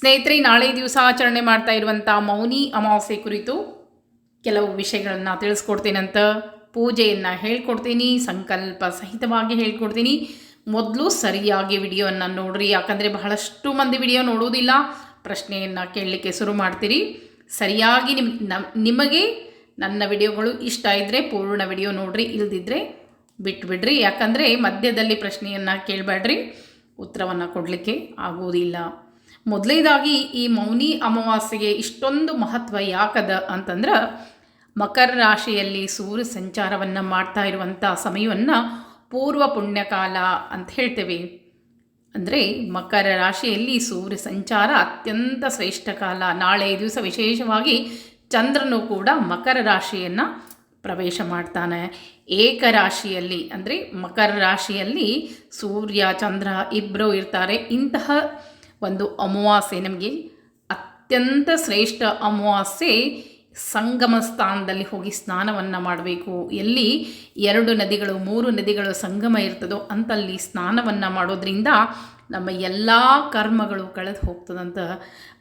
ಸ್ನೇಹಿತರೆ, ನಾಳೆ ದಿವಸ ಆಚರಣೆ ಮಾಡ್ತಾ ಇರುವಂಥ ಮೌನಿ ಅಮಾವಾಸ್ಯೆ ಕುರಿತು ಕೆಲವು ವಿಷಯಗಳನ್ನು ತಿಳಿಸ್ಕೊಡ್ತೀನಂತ ಪೂಜೆಯನ್ನು ಹೇಳ್ಕೊಡ್ತೀನಿ, ಸಂಕಲ್ಪ ಸಹಿತವಾಗಿ ಹೇಳ್ಕೊಡ್ತೀನಿ. ಮೊದಲು ಸರಿಯಾಗಿ ವಿಡಿಯೋವನ್ನು ನೋಡ್ರಿ, ಯಾಕಂದರೆ ಬಹಳಷ್ಟು ಮಂದಿ ವಿಡಿಯೋ ನೋಡುವುದಿಲ್ಲ. ಪ್ರಶ್ನೆಯನ್ನು ಕೇಳಲಿಕ್ಕೆ ಶುರು ಮಾಡ್ತೀರಿ. ಸರಿಯಾಗಿ ನಿಮ್, ನಮ್- ನಿಮಗೆ ನನ್ನ ವಿಡಿಯೋಗಳು ಇಷ್ಟ ಇದ್ದರೆ ಪೂರ್ಣ ವಿಡಿಯೋ ನೋಡ್ರಿ, ಇಲ್ದಿದ್ರೆ ಬಿಟ್ಬಿಡ್ರಿ. ಯಾಕಂದರೆ ಮಧ್ಯದಲ್ಲಿ ಪ್ರಶ್ನೆಯನ್ನು ಕೇಳಬೇಡ್ರಿ ಉತ್ತರವನ್ನು ಕೊಡಲಿಕ್ಕೆ ಆಗುವುದಿಲ್ಲ. ಮೊದಲನೇದಾಗಿ ಈ ಮೌನಿ ಅಮಾವಾಸ್ಯೆಗೆ ಇಷ್ಟೊಂದು ಮಹತ್ವ ಯಾಕದ ಅಂತಂದ್ರೆ ಮಕರ ರಾಶಿಯಲ್ಲಿ ಸೂರ್ಯ ಸಂಚಾರವನ್ನು ಮಾಡ್ತಾ ಇರುವಂಥ ಸಮಯವನ್ನು ಪೂರ್ವ ಪುಣ್ಯಕಾಲ ಅಂತ ಹೇಳ್ತೇವೆ. ಅಂದರೆ ಮಕರ ರಾಶಿಯಲ್ಲಿ ಸೂರ್ಯ ಸಂಚಾರ ಅತ್ಯಂತ ಶ್ರೇಷ್ಠ ಕಾಲ. ನಾಳೆ ದಿವಸ ವಿಶೇಷವಾಗಿ ಚಂದ್ರನು ಕೂಡ ಮಕರ ರಾಶಿಯನ್ನು ಪ್ರವೇಶ ಮಾಡ್ತಾನೆ. ಏಕರಾಶಿಯಲ್ಲಿ ಅಂದರೆ ಮಕರ ರಾಶಿಯಲ್ಲಿ ಸೂರ್ಯ, ಚಂದ್ರ ಇಬ್ಬರು ಇರ್ತಾರೆ. ಇಂತಹ ಒಂದು ಅಮಾವಾಸ್ಯೆ ನಮಗೆ ಅತ್ಯಂತ ಶ್ರೇಷ್ಠ ಅಮಾವಾಸ್ಯೆ. ಸಂಗಮ ಸ್ಥಾನದಲ್ಲಿ ಹೋಗಿ ಸ್ನಾನವನ್ನು ಮಾಡಬೇಕು. ಎಲ್ಲಿ ಎರಡು ನದಿಗಳು, ಮೂರು ನದಿಗಳು ಸಂಗಮ ಇರ್ತದೋ ಅಂತಲ್ಲಿ ಸ್ನಾನವನ್ನು ಮಾಡೋದ್ರಿಂದ ನಮ್ಮ ಎಲ್ಲ ಕರ್ಮಗಳು ಕಳೆದು ಹೋಗ್ತದಂತ.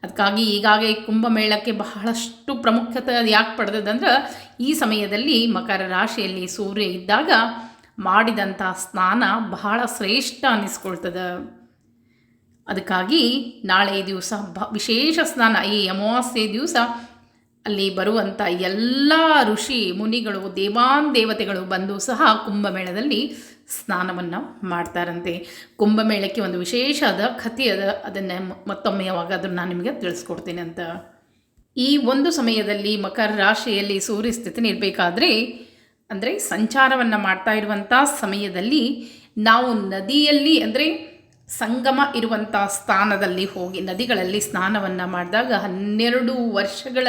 ಅದಕ್ಕಾಗಿ ಈಗಾಗಲೇ ಕುಂಭಮೇಳಕ್ಕೆ ಬಹಳಷ್ಟು ಪ್ರಾಮುಖ್ಯತೆ ಯಾಕೆ ಪಡೆದದಂದ್ರೆ ಈ ಸಮಯದಲ್ಲಿ ಮಕರ ರಾಶಿಯಲ್ಲಿ ಸೂರ್ಯ ಇದ್ದಾಗ ಮಾಡಿದಂಥ ಸ್ನಾನ ಬಹಳ ಶ್ರೇಷ್ಠ ಅನ್ನಿಸ್ಕೊಳ್ತದೆ ಅದಕ್ಕಾಗಿ ನಾಳೆ ದಿವಸ ಬ ವಿಶೇಷ ಸ್ನಾನ, ಈ ಅಮಾವಾಸ್ಯೆ ದಿವಸ ಅಲ್ಲಿ ಬರುವಂಥ ಎಲ್ಲ ಋಷಿ ಮುನಿಗಳು, ದೇವಾನ್ ದೇವತೆಗಳು ಬಂದು ಸಹ ಕುಂಭಮೇಳದಲ್ಲಿ ಸ್ನಾನವನ್ನು ಮಾಡ್ತಾರಂತೆ. ಕುಂಭಮೇಳಕ್ಕೆ ಒಂದು ವಿಶೇಷದ ಕಥೆ ಅದ, ಅದನ್ನು ಮತ್ತೊಮ್ಮೆ ಯಾವಾಗ ಅದನ್ನು ನಾನು ನಿಮಗೆ ತಿಳಿಸ್ಕೊಡ್ತೀನಿ ಅಂತ. ಈ ಒಂದು ಸಮಯದಲ್ಲಿ ಮಕರ ರಾಶಿಯಲ್ಲಿ ಸೂರ್ಯ ಸ್ಥಿತಿ ಇರಬೇಕಾದ್ರೆ, ಅಂದರೆ ಸಂಚಾರವನ್ನು ಮಾಡ್ತಾ ಇರುವಂಥ ಸಮಯದಲ್ಲಿ ನಾವು ನದಿಯಲ್ಲಿ ಅಂದರೆ ಸಂಗಮ ಇರುವಂಥ ಸ್ಥಾನದಲ್ಲಿ ಹೋಗಿ ನದಿಗಳಲ್ಲಿ ಸ್ನಾನವನ್ನು ಮಾಡಿದಾಗ ಹನ್ನೆರಡು ವರ್ಷಗಳ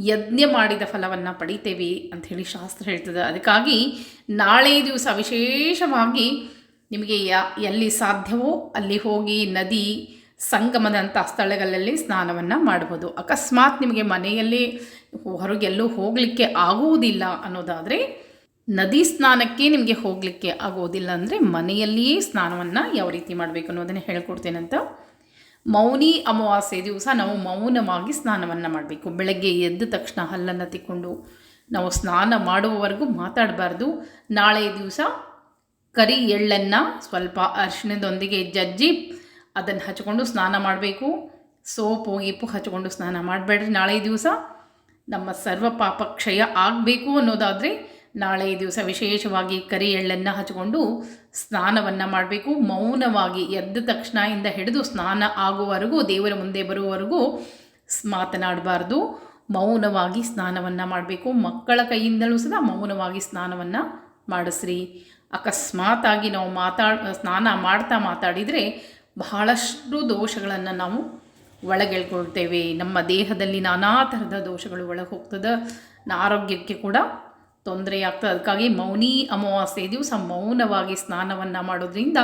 ಯಜ್ಞ ಮಾಡಿದ ಫಲವನ್ನು ಪಡಿತೇವೆ ಅಂಥೇಳಿ ಶಾಸ್ತ್ರ ಹೇಳ್ತದೆ. ಅದಕ್ಕಾಗಿ ನಾಳೆ ದಿವಸ ವಿಶೇಷವಾಗಿ ನಿಮಗೆ ಯ, ಎಲ್ಲಿ ಸಾಧ್ಯವೋ ಅಲ್ಲಿ ಹೋಗಿ ನದಿ ಸಂಗಮದಂಥ ಸ್ಥಳಗಳಲ್ಲಿ ಸ್ನಾನವನ್ನು ಮಾಡ್ಬೋದು. ಅಕಸ್ಮಾತ್ ನಿಮಗೆ ಮನೆಯಲ್ಲಿ ಹೊರಗೆಲ್ಲೂ ಹೋಗಲಿಕ್ಕೆ ಆಗುವುದಿಲ್ಲ ಅನ್ನೋದಾದರೆ ನದಿ ಸ್ನಾನಕ್ಕೆ ನಿಮಗೆ ಹೋಗಲಿಕ್ಕೆ ಆಗೋದಿಲ್ಲ ಅಂದರೆ ಮನೆಯಲ್ಲಿಯೇ ಸ್ನಾನವನ್ನು ಯಾವ ರೀತಿ ಮಾಡಬೇಕು ಅನ್ನೋದನ್ನು ಹೇಳ್ಕೊಡ್ತೇನಂತ ಮೌನಿ ಅಮಾವಾಸ್ಯೆ ದಿವಸ ನಾವು ಮೌನವಾಗಿ ಸ್ನಾನವನ್ನು ಮಾಡಬೇಕು. ಬೆಳಗ್ಗೆ ಎದ್ದ ತಕ್ಷಣ ಹಲ್ಲನ್ನು ತಿಕ್ಕೊಂಡು ನಾವು ಸ್ನಾನ ಮಾಡುವವರೆಗೂ ಮಾತಾಡಬಾರ್ದು. ನಾಳೆ ದಿವಸ ಕರಿ ಎಳ್ಳನ್ನು ಸ್ವಲ್ಪ ಅರಿಶಿಣದೊಂದಿಗೆ ಜಜ್ಜಿ ಅದನ್ನು ಹಚ್ಕೊಂಡು ಸ್ನಾನ ಮಾಡಬೇಕು. ಸೋಪು ಗೀಪು ಹಚ್ಕೊಂಡು ಸ್ನಾನ ಮಾಡಬೇಡ್ರಿ. ನಾಳೆ ದಿವಸ ನಮ್ಮ ಸರ್ವ ಪಾಪ ಕ್ಷಯ ಆಗಬೇಕು ಅನ್ನೋದಾದರೆ ನಾಳೆ ದಿವಸ ವಿಶೇಷವಾಗಿ ಕರಿ ಎಳ್ಳನ್ನು ಹಚ್ಕೊಂಡು ಸ್ನಾನವನ್ನು ಮಾಡಬೇಕು. ಮೌನವಾಗಿ ಎದ್ದ ತಕ್ಷಣ ಇಂದ ಹಿಡಿದು ಸ್ನಾನ ಆಗುವವರೆಗೂ, ದೇವರ ಮುಂದೆ ಬರುವವರೆಗೂ ಮಾತನಾಡಬಾರ್ದು. ಮೌನವಾಗಿ ಸ್ನಾನವನ್ನು ಮಾಡಬೇಕು. ಮಕ್ಕಳ ಕೈಯಿಂದಲೂ ಸಹ ಮೌನವಾಗಿ ಸ್ನಾನವನ್ನು ಮಾಡಿಸ್ರಿ. ಅಕಸ್ಮಾತಾಗಿ ನಾವು ಮಾತಾಡ್ ಸ್ನಾನ ಮಾಡ್ತಾ ಮಾತಾಡಿದರೆ ಬಹಳಷ್ಟು ದೋಷಗಳನ್ನು ನಾವು ಒಳಗೆಳ್ಕೊಳ್ತೇವೆ. ನಮ್ಮ ದೇಹದಲ್ಲಿ ನಾನಾ ಥರದ ದೋಷಗಳು ಒಳಗೆ ಹೋಗ್ತದೆ. ಆರೋಗ್ಯಕ್ಕೆ ಕೂಡ ತೊಂದರೆ ಆಗ್ತದೆ. ಅದಕ್ಕಾಗಿ ಮೌನಿ ಅಮಾವಾಸ್ಯೆ ದಿವಸ ಮೌನವಾಗಿ ಸ್ನಾನವನ್ನು ಮಾಡೋದ್ರಿಂದ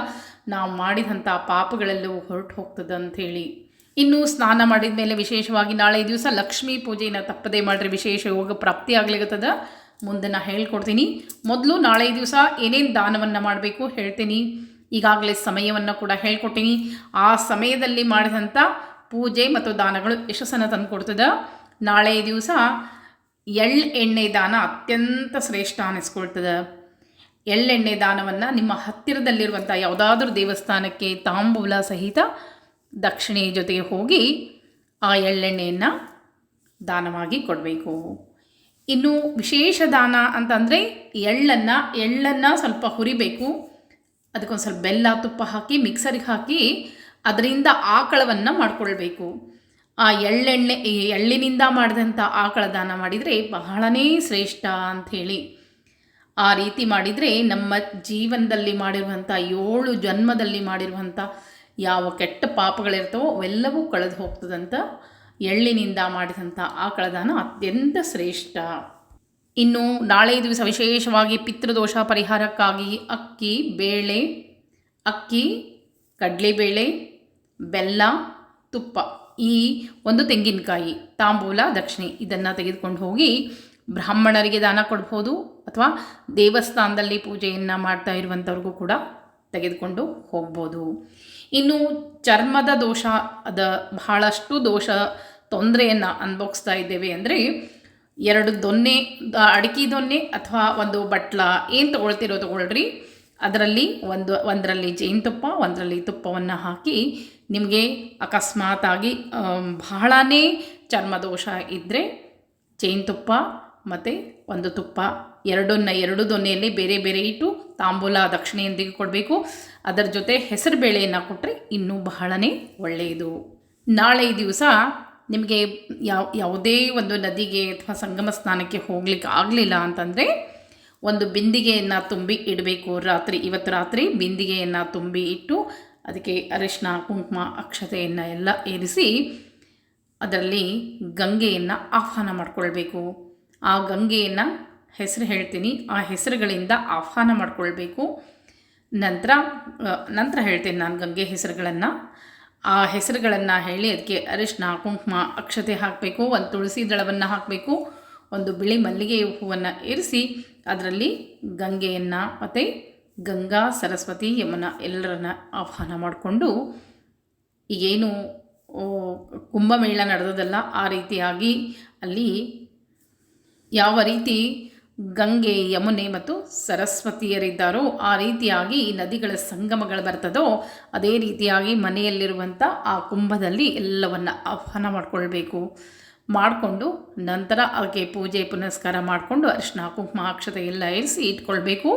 ನಾವು ಮಾಡಿದಂಥ ಪಾಪಗಳೆಲ್ಲವೂ ಹೊರಟು ಹೋಗ್ತದೆ ಅಂಥೇಳಿ ಇನ್ನು ಸ್ನಾನ ಮಾಡಿದ ಮೇಲೆ ವಿಶೇಷವಾಗಿ ನಾಳೆ ದಿವಸ ಲಕ್ಷ್ಮೀ ಪೂಜೆಯನ್ನು ತಪ್ಪದೇ ಮಾಡಿರಿ ವಿಶೇಷ ಯೋಗ ಪ್ರಾಪ್ತಿ ಆಗ್ಲಿಗತ್ತದ ಮುಂದೆ ನಾ ಹೇಳ್ಕೊಡ್ತೀನಿ. ಮೊದಲು ನಾಳೆ ದಿವಸ ಏನೇನು ದಾನವನ್ನು ಮಾಡಬೇಕು ಹೇಳ್ತೀನಿ. ಈಗಾಗಲೇ ಸಮಯವನ್ನು ಕೂಡ ಹೇಳ್ಕೊಟ್ಟಿನಿ. ಆ ಸಮಯದಲ್ಲಿ ಮಾಡಿದಂಥ ಪೂಜೆ ಮತ್ತು ದಾನಗಳು ಯಶಸ್ಸನ್ನು ತಂದುಕೊಡ್ತದೆ. ನಾಳೆ ದಿವಸ ಎಳ್ಳು ಎಣ್ಣೆ ದಾನ ಅತ್ಯಂತ ಶ್ರೇಷ್ಠ ಅನ್ನಿಸ್ಕೊಳ್ತದೆ ಎಳ್ಳೆಣ್ಣೆ ದಾನವನ್ನು ನಿಮ್ಮ ಹತ್ತಿರದಲ್ಲಿರುವಂಥ ಯಾವುದಾದ್ರೂ ದೇವಸ್ಥಾನಕ್ಕೆ ತಾಂಬೂಲ ಸಹಿತ ದಕ್ಷಿಣೆ ಜೊತೆಗೆ ಹೋಗಿ ಆ ಎಳ್ಳೆಣ್ಣೆಯನ್ನು ದಾನವಾಗಿ ಕೊಡಬೇಕು. ಇನ್ನು ವಿಶೇಷ ದಾನ ಅಂತಂದರೆ ಎಳ್ಳನ್ನು ಎಳ್ಳನ್ನು ಸ್ವಲ್ಪ ಹುರಿಬೇಕು. ಅದಕ್ಕೊಂದು ಸ್ವಲ್ಪ ಬೆಲ್ಲ ತುಪ್ಪ ಹಾಕಿ, ಮಿಕ್ಸರಿಗೆ ಹಾಕಿ ಅದರಿಂದ ಆಕಳವನ್ನು ಮಾಡ್ಕೊಳ್ಬೇಕು. ಆ ಎಳ್ಳೆಣ್ಣೆ ಎಳ್ಳಿನಿಂದ ಮಾಡಿದಂಥ ಆಕಳ ದಾನ ಮಾಡಿದರೆ ಬಹಳನೇ ಶ್ರೇಷ್ಠ ಅಂಥೇಳಿ. ಆ ರೀತಿ ಮಾಡಿದರೆ ನಮ್ಮ ಜೀವನದಲ್ಲಿ ಮಾಡಿರುವಂಥ ಏಳು ಜನ್ಮದಲ್ಲಿ ಮಾಡಿರುವಂಥ ಯಾವ ಕೆಟ್ಟ ಪಾಪಗಳಿರ್ತವೋ ಅವೆಲ್ಲವೂ ಕಳೆದು ಹೋಗ್ತದಂತ ಎಳ್ಳಿನಿಂದ ಮಾಡಿದಂಥ ಆಕಳ ದಾನ ಅತ್ಯಂತ ಶ್ರೇಷ್ಠ. ಇನ್ನು ನಾಳೆ ದಿವಸ ವಿಶೇಷವಾಗಿ ಪಿತೃದೋಷ ಪರಿಹಾರಕ್ಕಾಗಿ ಅಕ್ಕಿ, ಬೇಳೆ, ಅಕ್ಕಿ, ಕಡಲೆಬೇಳೆ, ಬೆಲ್ಲ, ತುಪ್ಪ. ಈ ಒಂದು ತೆಂಗಿನಕಾಯಿ, ತಾಂಬೂಲ, ದಕ್ಷಿಣೆ, ಇದನ್ನು ತೆಗೆದುಕೊಂಡು ಹೋಗಿ ಬ್ರಾಹ್ಮಣರಿಗೆ ದಾನ ಕೊಡ್ಬೋದು ಅಥವಾ ದೇವಸ್ಥಾನದಲ್ಲಿ ಪೂಜೆಯನ್ನು ಮಾಡ್ತಾ ಇರುವಂಥವ್ರಿಗೂ ಕೂಡ ತೆಗೆದುಕೊಂಡು ಹೋಗ್ಬೋದು. ಇನ್ನು ಚರ್ಮದ ದೋಷ, ಅದ ಬಹಳಷ್ಟು ದೋಷ ತೊಂದರೆಯನ್ನು ಅನುಭವಿಸ್ತಾ ಇದ್ದೇವೆ ಅಂದರೆ ಎರಡು ದೊನ್ನೆ, ಅಡಿಕೆ ದೊನ್ನೆ ಅಥವಾ ಒಂದು ಬಟ್ಲ ಏನು ತೊಗೊಳ್ತಿರೋ ತೊಗೊಳ್ರಿ. ಅದರಲ್ಲಿ ಒಂದು, ಒಂದರಲ್ಲಿ ಜೇನುತುಪ್ಪ, ಒಂದರಲ್ಲಿ ತುಪ್ಪವನ್ನು ಹಾಕಿ ನಿಮಗೆ ಅಕಸ್ಮಾತಾಗಿ ಬಹಳನೇ ಚರ್ಮದೋಷ ಇದ್ದರೆ ಜೇನುತುಪ್ಪ ಮತ್ತು ಒಂದು ತುಪ್ಪ, ಎರಡನ್ನ, ಎರಡು ದೊನ್ನೆಯಲ್ಲಿ ಬೇರೆ ಬೇರೆ ಇಟ್ಟು ತಾಂಬೂಲ ದಕ್ಷಿಣೆಯೊಂದಿಗೆ ಕೊಡಬೇಕು. ಅದರ ಜೊತೆ ಹೆಸರು ಬೇಳೆಯನ್ನು ಕೊಟ್ಟರೆ ಇನ್ನೂ ಬಹಳನೇ ಒಳ್ಳೆಯದು. ನಾಳೆ ದಿವಸ ನಿಮಗೆ ಯಾವ, ಯಾವುದೇ ಒಂದು ನದಿಗೆ ಅಥವಾ ಸಂಗಮ ಸ್ನಾನಕ್ಕೆ ಹೋಗ್ಲಿಕ್ಕೆ ಆಗಲಿಲ್ಲ ಅಂತಂದರೆ ಒಂದು ಬಿಂದಿಗೆಯನ್ನು ತುಂಬಿ ಇಡಬೇಕು. ರಾತ್ರಿ, ಇವತ್ತು ರಾತ್ರಿ ಬಿಂದಿಗೆಯನ್ನು ತುಂಬಿ ಇಟ್ಟು ಅದಕ್ಕೆ ಅರಿಶಿನ, ಕುಂಕುಮ, ಅಕ್ಷತೆಯನ್ನು ಎಲ್ಲ ಏರಿಸಿ ಅದರಲ್ಲಿ ಗಂಗೆಯನ್ನು ಆಹ್ವಾನ ಮಾಡಿಕೊಳ್ಬೇಕು. ಆ ಗಂಗೆಯನ್ನು ಹೆಸರು ಹೇಳ್ತೀನಿ. ಆ ಹೆಸರುಗಳಿಂದ ಆಹ್ವಾನ ಮಾಡಿಕೊಳ್ಬೇಕು. ನಂತರ ನಂತರ ಹೇಳ್ತೀನಿ ನಾನು ಗಂಗೆ ಹೆಸರುಗಳನ್ನು. ಆ ಹೆಸರುಗಳನ್ನು ಹೇಳಿ ಅದಕ್ಕೆ ಅರಿಶಿನ, ಕುಂಕುಮ, ಅಕ್ಷತೆ ಹಾಕಬೇಕು. ಒಂದು ತುಳಸಿ ದಳವನ್ನು ಹಾಕಬೇಕು. ಒಂದು ಬಿಳಿ ಮಲ್ಲಿಗೆ ಹೂವನ್ನು ಇರಿಸಿ ಅದರಲ್ಲಿ ಗಂಗೆಯನ್ನು ಮತ್ತು ಗಂಗಾ ಸರಸ್ವತಿ ಯಮನ ಎಲ್ಲರನ್ನ ಆಹ್ವಾನ ಮಾಡಿಕೊಂಡು ಈಗೇನು ಕುಂಭಮೇಳ ನಡೆದದಲ್ಲ ಆ ರೀತಿಯಾಗಿ ಅಲ್ಲಿ ಯಾವ ರೀತಿ ಗಂಗೆ, ಯಮುನೆ ಮತ್ತು ಸರಸ್ವತಿಯರಿದ್ದಾರೋ ಆ ರೀತಿಯಾಗಿ ಈ ನದಿಗಳ ಸಂಗಮಗಳು ಬರ್ತದೋ ಅದೇ ರೀತಿಯಾಗಿ ಮನೆಯಲ್ಲಿರುವಂಥ ಆ ಕುಂಭದಲ್ಲಿ ಎಲ್ಲವನ್ನು ಆಹ್ವಾನ ಮಾಡಿಕೊಳ್ಬೇಕು. ಮಾಡಿಕೊಂಡು ನಂತರ ಅದಕ್ಕೆ ಪೂಜೆ ಪುನಸ್ಕಾರ ಮಾಡಿಕೊಂಡು ಅರಿಶಿನ, ಕುಂಕುಮ, ಅಕ್ಷತೆ ಎಲ್ಲ ಇರಿಸಿ ಇಟ್ಕೊಳ್ಬೇಕು.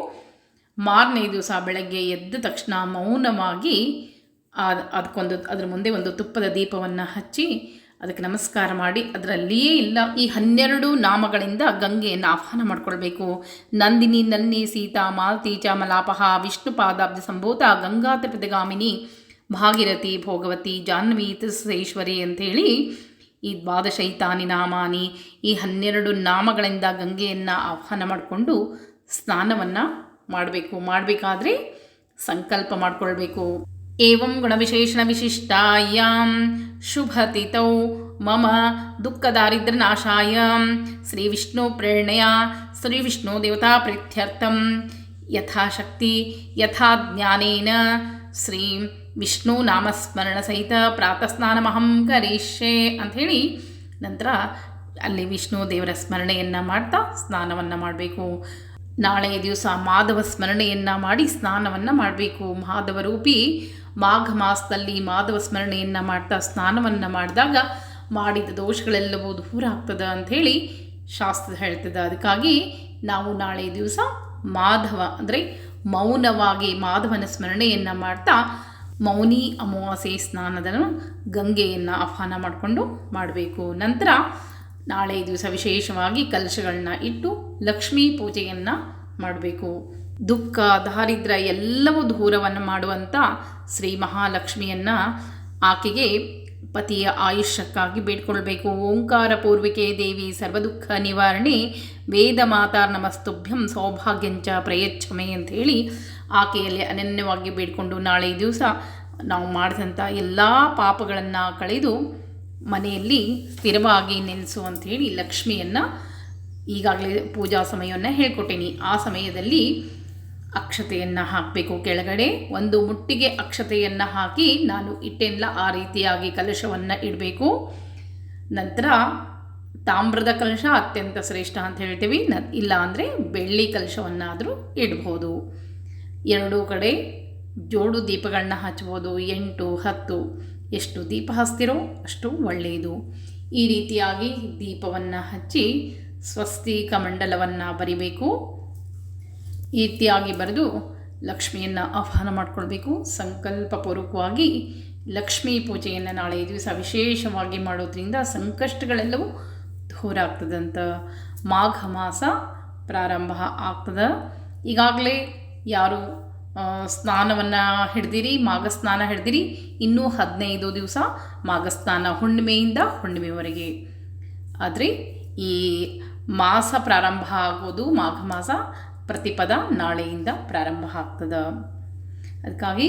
ಮಾರನೇ ದಿವಸ ಬೆಳಗ್ಗೆ ಎದ್ದ ತಕ್ಷಣ ಮೌನವಾಗಿ ಅದಕ್ಕೊಂದು ಅದ್ರ ಮುಂದೆ ಒಂದು ತುಪ್ಪದ ದೀಪವನ್ನು ಹಚ್ಚಿ ಅದಕ್ಕೆ ನಮಸ್ಕಾರ ಮಾಡಿ, ಅದರಲ್ಲಿಯೇ ಇಲ್ಲ, ಈ ಹನ್ನೆರಡು ನಾಮಗಳಿಂದ ಗಂಗೆಯನ್ನು ಆಹ್ವಾನ ಮಾಡಿಕೊಳ್ಬೇಕು. ನಂದಿನಿ, ನನ್ನಿ, ಸೀತಾ, ಮಾಲತಿ, ಚಾಮಲಾಪಹ, ವಿಷ್ಣು ಪಾದಾಬ್ಧ ಸಂಭೂತ, ಗಂಗಾ ತ್ರಿಪದಗಾಮಿನಿ, ಭಾಗಿರಥಿ, ಭೋಗವತಿ ಜಾಹ್ನವಿ ತಿಸೇಶ್ವರಿ ಅಂಥೇಳಿ ಈ ದ್ವಾದಶೈತಾನಿ ನಾಮಾನಿ ಈ ಹನ್ನೆರಡು ನಾಮಗಳಿಂದ ಗಂಗೆಯನ್ನು ಆಹ್ವಾನ ಮಾಡಿಕೊಂಡು ಸ್ನಾನವನ್ನು ಮಾಡಬೇಕು, ಮಾಡಬೇಕಾದ್ರೆ ಸಂಕಲ್ಪ ಮಾಡಿಕೊಳ್ಬೇಕು. ಏವಂ ಗುಣವಿಶೇಷಣ ವಿಶಿಷ್ಟಾಯಾಂ ಶುಭತಿತೌ ಮಮ ದುಃಖದಾರಿದ್ರ್ಯನಾಶಾಯ ಶ್ರೀ ವಿಷ್ಣು ಪ್ರೇರಣೆಯ, ಶ್ರೀ ವಿಷ್ಣು ದೇವತಾ ಪ್ರೀತ್ಯರ್ಥಂ. ಯಥಾಶಕ್ತಿ ಯಥಾ ಜ್ಞಾನೇನ ಶ್ರೀ ವಿಷ್ಣು ನಾಮಸ್ಮರಣ ಸಹಿತ ಪ್ರಾತಃಸ್ನಾನಮಹಂ ಕರಿಷ್ಯೆ ಅಂಥೇಳಿ ನಂತರ ಅಲ್ಲಿ ವಿಷ್ಣು ದೇವರ ಸ್ಮರಣೆಯನ್ನು ಮಾಡ್ತಾ ಸ್ನಾನವನ್ನು ಮಾಡಬೇಕು. ನಾಳೆಯ ದಿವಸ ಮಾಧವ ಸ್ಮರಣೆಯನ್ನು ಮಾಡಿ ಸ್ನಾನವನ್ನು ಮಾಡಬೇಕು. ಮಾಧವ ರೂಪಿ ಮಾಘ ಮಾಸದಲ್ಲಿ ಮಾಧವ ಸ್ಮರಣೆಯನ್ನು ಮಾಡ್ತಾ ಸ್ನಾನವನ್ನು ಮಾಡಿದಾಗ ಮಾಡಿದ ದೋಷಗಳೆಲ್ಲವೂ ದೂರ ಆಗ್ತದೆ ಅಂಥೇಳಿ ಶಾಸ್ತ್ರ ಹೇಳ್ತದೆ. ಅದಕ್ಕಾಗಿ ನಾವು ನಾಳೆ ದಿವಸ ಮಾಧವ ಅಂದರೆ ಮೌನವಾಗಿ ಮಾಧವನ ಸ್ಮರಣೆಯನ್ನು ಮಾಡ್ತಾ ಮೌನಿ ಅಮಾವಾಸ್ಯೆ ಸ್ನಾನದ ಗಂಗೆಯನ್ನು ಆಹ್ವಾನ ಮಾಡಿಕೊಂಡು ಮಾಡಬೇಕು. ನಂತರ ನಾಳೆ ದಿವಸ ವಿಶೇಷವಾಗಿ ಕಲಶಗಳನ್ನ ಇಟ್ಟು ಲಕ್ಷ್ಮೀ ಪೂಜೆಯನ್ನು ಮಾಡಬೇಕು. ದುಃಖ, ದಾರಿದ್ರ್ಯ ಎಲ್ಲವೂ ದೂರವನ್ನು ಮಾಡುವಂಥ ಶ್ರೀ ಮಹಾಲಕ್ಷ್ಮಿಯನ್ನು ಆಕೆಗೆ ಪತಿಯ ಆಯುಷ್ಯಕ್ಕಾಗಿ ಬೇಡ್ಕೊಳ್ಬೇಕು. ಓಂಕಾರ ಪೂರ್ವಿಕೆ ದೇವಿ ಸರ್ವದುಃಖ ನಿವಾರಣೆ ವೇದ ಮಾತಾರ್ ನಮಸ್ತುಭ್ಯಂ ಸೌಭಾಗ್ಯಂಚ ಪ್ರಯಚ್ಛಮೆ ಹೇಳಿ ಆಕೆಯಲ್ಲಿ ಅನನ್ಯವಾಗಿ ಬೇಡ್ಕೊಂಡು ನಾಳೆ ದಿವಸ ನಾವು ಮಾಡಿದಂಥ ಎಲ್ಲ ಪಾಪಗಳನ್ನು ಕಳೆದು ಮನೆಯಲ್ಲಿ ಸ್ಥಿರವಾಗಿ ನೆಲೆಸು ಅಂಥೇಳಿ ಲಕ್ಷ್ಮಿಯನ್ನು ಈಗಾಗಲೇ ಪೂಜಾ ಸಮಯವನ್ನು ಹೇಳ್ಕೊಟ್ಟೀನಿ. ಆ ಸಮಯದಲ್ಲಿ ಅಕ್ಷತೆಯನ್ನು ಹಾಕಬೇಕು. ಕೆಳಗಡೆ ಒಂದು ಮುಟ್ಟಿಗೆ ಅಕ್ಷತೆಯನ್ನು ಹಾಕಿ ನಾನು ಇಟ್ಟೆಲ್ಲ ಆ ರೀತಿಯಾಗಿ ಕಲಶವನ್ನು ಇಡಬೇಕು. ನಂತರ ತಾಮ್ರದ ಕಲಶ ಅತ್ಯಂತ ಶ್ರೇಷ್ಠ ಅಂತ ಹೇಳ್ತೀವಿ. ನ, ಇಲ್ಲ ಅಂದರೆ ಬೆಳ್ಳಿ ಕಲಶವನ್ನಾದರೂ ಇಡ್ಬೋದು. ಎರಡೂ ಕಡೆ ಜೋಡು ದೀಪಗಳನ್ನ ಹಚ್ಬೋದು. ಎಂಟು, ಹತ್ತು. ಎಷ್ಟು ದೀಪ ಹಚ್ತಿರೋ ಅಷ್ಟು ಒಳ್ಳೆಯದು. ಈ ರೀತಿಯಾಗಿ ದೀಪವನ್ನು ಹಚ್ಚಿ ಸ್ವಸ್ತಿಕ ಮಂಡಲವನ್ನು ಬರಿಬೇಕು. ಈ ರೀತಿಯಾಗಿ ಬರೆದು ಲಕ್ಷ್ಮಿಯನ್ನು ಆಹ್ವಾನ ಮಾಡಿಕೊಳ್ಬೇಕು. ಸಂಕಲ್ಪಪೂರ್ವಕವಾಗಿ ಲಕ್ಷ್ಮೀ ಪೂಜೆಯನ್ನು ನಾಳೆ ದಿವಸ ವಿಶೇಷವಾಗಿ ಮಾಡೋದ್ರಿಂದ ಸಂಕಷ್ಟಗಳೆಲ್ಲವೂ ದೂರ ಆಗ್ತದಂತ ಮಾಘ ಮಾಸ ಪ್ರಾರಂಭ ಆಗ್ತದೆ. ಈಗಾಗಲೇ ಯಾರು ಸ್ನಾನವನ್ನು ಹಿಡ್ದಿರಿ ಮಾಘ ಸ್ನಾನ ಹಿಡ್ದಿರಿ. ಇನ್ನೂ ಹದಿನೈದು ದಿವಸ ಮಾಘ ಸ್ನಾನ ಹುಣ್ಣಿಮೆಯಿಂದ ಹುಣ್ಣಿಮೆವರೆಗೆ. ಆದರೆ ಈ ಮಾಸ ಪ್ರಾರಂಭ ಆಗೋದು ಮಾಘ ಮಾಸ, ಪ್ರತಿಪದ ನಾಳೆಯಿಂದ ಪ್ರಾರಂಭ ಆಗ್ತದೆ. ಅದಕ್ಕಾಗಿ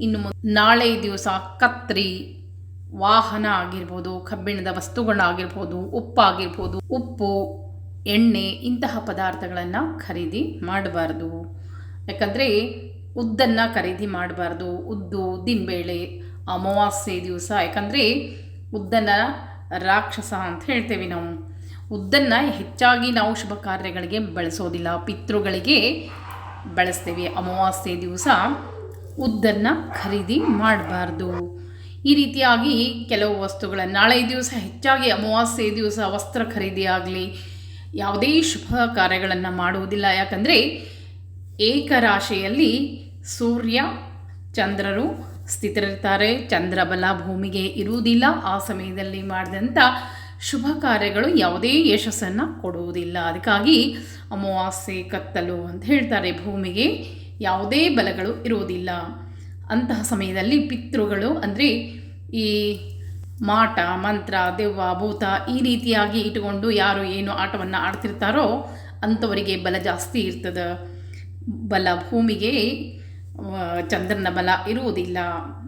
ಇನ್ನು ನಾಳೆ ದಿವಸ ಕತ್ರಿ, ವಾಹನ ಆಗಿರ್ಬೋದು, ಕಬ್ಬಿಣದ ವಸ್ತುಗಳಾಗಿರ್ಬೋದು, ಉಪ್ಪಾಗಿರ್ಬೋದು, ಉಪ್ಪು, ಎಣ್ಣೆ ಇಂತಹ ಪದಾರ್ಥಗಳನ್ನು ಖರೀದಿ ಮಾಡಬಾರ್ದು. ಯಾಕಂದರೆ ಉದ್ದನ್ನು ಖರೀದಿ ಮಾಡಬಾರ್ದು. ಉದ್ದು ಉದ್ದಿನಬೇಳೆ ಅಮಾವಾಸ್ಯೆ ದಿವಸ. ಯಾಕಂದರೆ ಉದ್ದನ್ನು ರಾಕ್ಷಸ ಅಂತ ಹೇಳ್ತೇವೆ ನಾವು. ಉದ್ದನ್ನು ಹೆಚ್ಚಾಗಿ ನಾವು ಶುಭ ಕಾರ್ಯಗಳಿಗೆ ಬಳಸೋದಿಲ್ಲ. ಪಿತೃಗಳಿಗೆ ಬಳಸ್ತೇವೆ ಅಮಾವಾಸ್ಯೆ ದಿವಸ. ಉದ್ದನ್ನು ಖರೀದಿ ಮಾಡಬಾರ್ದು. ಈ ರೀತಿಯಾಗಿ ಕೆಲವು ವಸ್ತುಗಳನ್ನು ನಾಳೆ ದಿವಸ ಹೆಚ್ಚಾಗಿ ಅಮಾವಾಸ್ಯೆ ದಿವಸ ವಸ್ತ್ರ ಖರೀದಿ ಆಗಲಿ, ಯಾವುದೇ ಶುಭ ಕಾರ್ಯಗಳನ್ನು ಮಾಡುವುದಿಲ್ಲ. ಯಾಕಂದರೆ ಏಕರಾಶಿಯಲ್ಲಿ ಸೂರ್ಯ, ಚಂದ್ರರು ಸ್ಥಿತರಿರ್ತಾರೆ ಚಂದ್ರಬಲ ಭೂಮಿಗೆ ಇರುವುದಿಲ್ಲ. ಆ ಸಮಯದಲ್ಲಿ ಮಾಡಿದಂಥ ಶುಭ ಕಾರ್ಯಗಳು ಯಾವುದೇ ಯಶಸ್ಸನ್ನು ಕೊಡುವುದಿಲ್ಲ. ಅದಕ್ಕಾಗಿ ಅಮಾವಾಸ್ಯೆ, ಕತ್ತಲು ಅಂತ ಹೇಳ್ತಾರೆ. ಭೂಮಿಗೆ ಯಾವುದೇ ಬಲಗಳು ಇರುವುದಿಲ್ಲ. ಅಂತಹ ಸಮಯದಲ್ಲಿ ಪಿತೃಗಳು ಅಂದರೆ ಈ ಮಾಟ, ಮಂತ್ರ, ದೆವ್ವ, ಭೂತ ಈ ರೀತಿಯಾಗಿ ಇಟ್ಟುಕೊಂಡು ಯಾರು ಏನು ಆಟವನ್ನು ಆಡ್ತಿರ್ತಾರೋ ಅಂಥವರಿಗೆ ಬಲ ಜಾಸ್ತಿ ಇರ್ತದೆ. ಬಲ ಭೂಮಿಗೆ ಚಂದ್ರನ ಬಲ ಇರುವುದಿಲ್ಲ.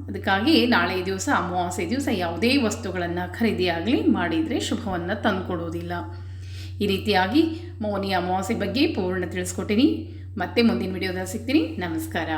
ಅದಕ್ಕಾಗಿ ನಾಳೆ ದಿವಸ, ಅಮಾವಾಸ್ಯೆ ದಿವಸ ಯಾವುದೇ ವಸ್ತುಗಳನ್ನು ಖರೀದಿಯಾಗಲಿ ಮಾಡಿದರೆ ಶುಭವನ್ನು ತಂದುಕೊಡುವುದಿಲ್ಲ. ಈ ರೀತಿಯಾಗಿ ಮೌನಿ ಅಮಾವಾಸ್ಯೆ ಬಗ್ಗೆ ಪೂರ್ಣ ತಿಳಿಸ್ಕೊಟ್ಟಿನಿ. ಮತ್ತೆ ಮುಂದಿನ ವಿಡಿಯೋದಲ್ಲಿ ಸಿಗ್ತೀನಿ. ನಮಸ್ಕಾರ.